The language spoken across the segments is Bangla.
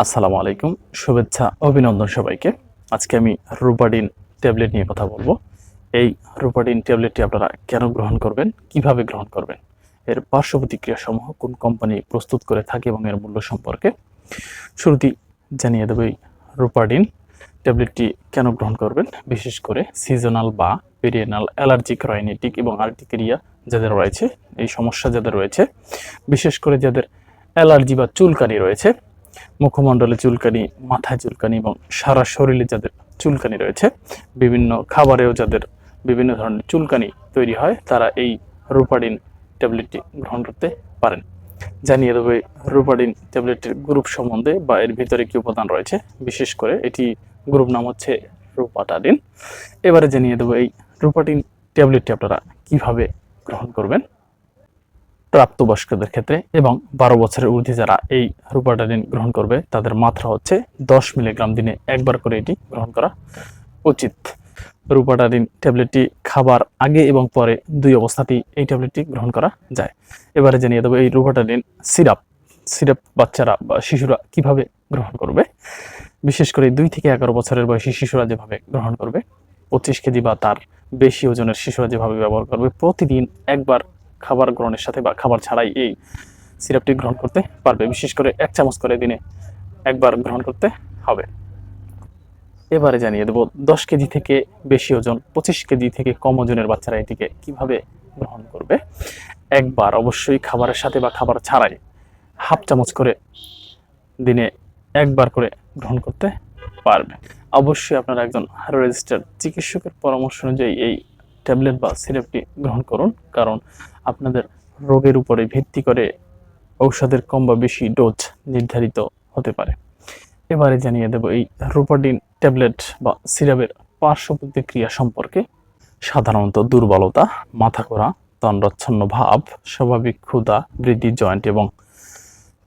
আসসালামু আলাইকুম, শুভেচ্ছা, অভিনন্দন সবাইকে। আজকে আমি রুপাডিন ট্যাবলেট নিয়ে কথা বলব। এই রুপাডিন ট্যাবলেটটি আপনারা কেন গ্রহণ করবেন, কীভাবে গ্রহণ করবেন, এর পার্শ্ব প্রতিক্রিয়া সমূহ কোন কোম্পানি প্রস্তুত করে থাকে এবং এর মূল্য সম্পর্কে শুরুতেই জানিয়ে দেবো এই রুপাডিন ট্যাবলেটটি কেন গ্রহণ করবেন, বিশেষ করে সিজনাল বা পেরিয়েনাল অ্যালার্জিক, রাইনেটিক এবং আর্টিকেরিয়া যাদের রয়েছে, এই সমস্যা যাদের রয়েছে, বিশেষ করে যাদের অ্যালার্জি বা চুলকানি রয়েছে মুখমণ্ডলে চুলকানি, মাথায় চুলকানি এবং সারা শরীরে যাদের চুলকানি রয়েছে, বিভিন্ন খাবারেও যাদের বিভিন্ন ধরনের চুলকানি তৈরি হয়, তারা এই রুপাডিন ট্যাবলেটটি গ্রহণ করতে পারেন। জানিয়ে দেবে রুপাডিন ট্যাবলেটের গ্রুপ সম্বন্ধে বা এর ভিতরে কি উপাদান রয়েছে, বিশেষ করে এটি গ্রুপ নাম হচ্ছে রুপাটাডিন। এবারে জানিয়ে দেবো, এই রুপাটিন ট্যাবলেটটি আপনারা কীভাবে গ্রহণ করবেন? প্রাপ্তবয়স্কদের ক্ষেত্রে এবং বারো বছরের ঊর্ধ্বে যারা এই রুপাটাডিন গ্রহণ করবে, তাদের মাত্রা হচ্ছে দশ মিলিগ্রাম দিনে একবার করে এটি গ্রহণ করা উচিত। রুপাটাডিন ট্যাবলেটটি খাবার আগে এবং পরে দুই অবস্থাতেই এই ট্যাবলেটটি গ্রহণ করা যায়। এবারে জানিয়ে দেবো এই রুপাটাডিন সিরাপ সিরাপ বাচ্চারা বা শিশুরা কীভাবে গ্রহণ করবে। বিশেষ করে দুই থেকে এগারো বছরের বয়সী শিশুরা যেভাবে গ্রহণ করবে, পঁচিশ কেজি বা তার বেশি ওজনের শিশুরা যেভাবে ব্যবহার করবে, প্রতিদিন একবার খাবার গ্রহণের সাথে বা খাবার ছাড়াই এই সিরাপটি গ্রহণ করতে পারবে। বিশেষ করে এক চামচ করে দিনে একবার গ্রহণ করতে হবে। এবারে জানিয়ে দেবো, দশ কেজি থেকে বেশি ওজন, পঁচিশ কেজি থেকে কম ওজনের বাচ্চারা এটিকে কীভাবে গ্রহণ করবে? একবার অবশ্যই খাবারের সাথে বা খাবার ছাড়াই হাফ চামচ করে দিনে একবার করে গ্রহণ করতে পারবে। অবশ্যই আপনারা একজন রেজিস্টার্ড চিকিৎসকের পরামর্শ অনুযায়ী এই ট্যাবলেট বা সিরাপটি গ্রহণ করুন, কারণ আপনাদের রোগের উপরে ভিত্তি করে ঔষধের কম বা বেশি ডোজ নির্ধারিত হতে পারে। এবারে জানিয়ে দেব এই রুপাডিন ট্যাবলেট বা সিরাপের পার্শ্ব প্রতিক্রিয়া সম্পর্কে। সাধারণত দুর্বলতা মাথা করা তন্ডচ্ছন্ন ভাব, স্বাভাবিক ক্ষুধা, বৃদ্ধি জয়েন্ট এবং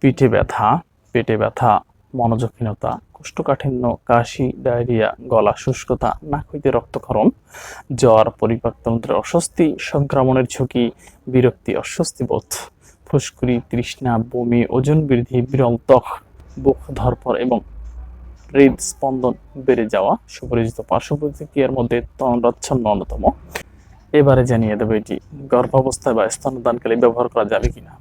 পিঠে ব্যথা, পেটে ব্যথা মনোযোগহীনতা, কোষ্ঠকাঠিন্য, কাশি, ডায়রিয়া, গলা শুষ্কতা, নাক হইতে রক্তক্ষরণ, জ্বর, পরিপাকতন্ত্রের অস্বস্তি, সংক্রমণের ঝুঁকি, বিরক্তি অস্বস্তি বোধ ফুসকুড়ি, তৃষ্ণা, বমি, ওজন বৃদ্ধি, বিরল ত্বক, বুক ধরপর এবং হৃদস্পন্দন বেড়ে যাওয়া, সুপরিচিত পার্শ্ব প্রতিক্রিয়ার মধ্যে তন্দ্রাচ্ছন্ন অন্যতম। এবারে জানিয়ে দেবে এটি, গর্ভাবস্থায় বা স্তনদানকালে ব্যবহার করা যাবে কিনা।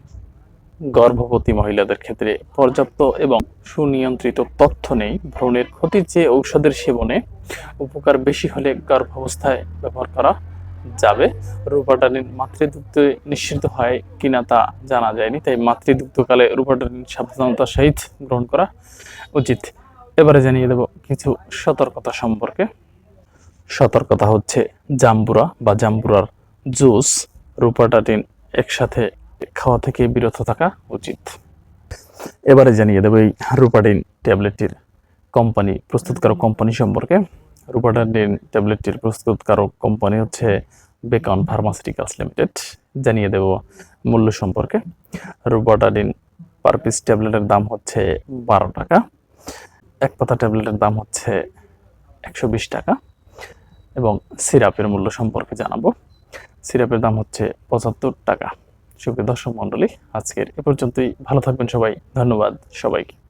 গর্ভবতী মহিলাদের ক্ষেত্রে পর্যাপ্ত এবং সুনিয়ন্ত্রিত তথ্য নেই। ভ্রূণের ক্ষতির চেয়ে ঔষধের সেবনে উপকার বেশি হলে গর্ভাবস্থায় ব্যবহার করা যাবে। রূপাটানিন মাতৃদুগ্ধ নিশ্চিত হয় কিনা তা জানা যায়নি, তাই মাতৃদুগ্ধকালে রূপাটানিন সাবধানতার সহিত গ্রহণ করা উচিত। এবারে জানিয়ে দেব কিছু সতর্কতা সম্পর্কে। সতর্কতা হচ্ছে জাম্বুরা বা জাম্বুরার জুস রূপাটাটিন একসাথে খাওয়া থেকে বিরত থাকা উচিত। এবারে জানিয়ে দেবো এই রুপাডিন ট্যাবলেটটির কোম্পানি, প্রস্তুতকারক কোম্পানি সম্পর্কে। রুপাডিন ট্যাবলেটটির প্রস্তুতকারক কোম্পানি হচ্ছে বেকন ফার্মাসিউটিক্যালস লিমিটেড। জানিয়ে দেব মূল্য সম্পর্কে। রুপাডিন পার পিস ট্যাবলেটের দাম হচ্ছে বারো টাকা। এক পাতা ট্যাবলেটের দাম হচ্ছে একশো বিশ টাকা। এবং সিরাপের মূল্য সম্পর্কে জানাব। সিরাপের দাম হচ্ছে পঁচাত্তর টাকা। সুপ্রিয় দর্শক মণ্ডলী আজকের এ পর্যন্তই। ভালো থাকবেন সবাই। ধন্যবাদ সবাইকে।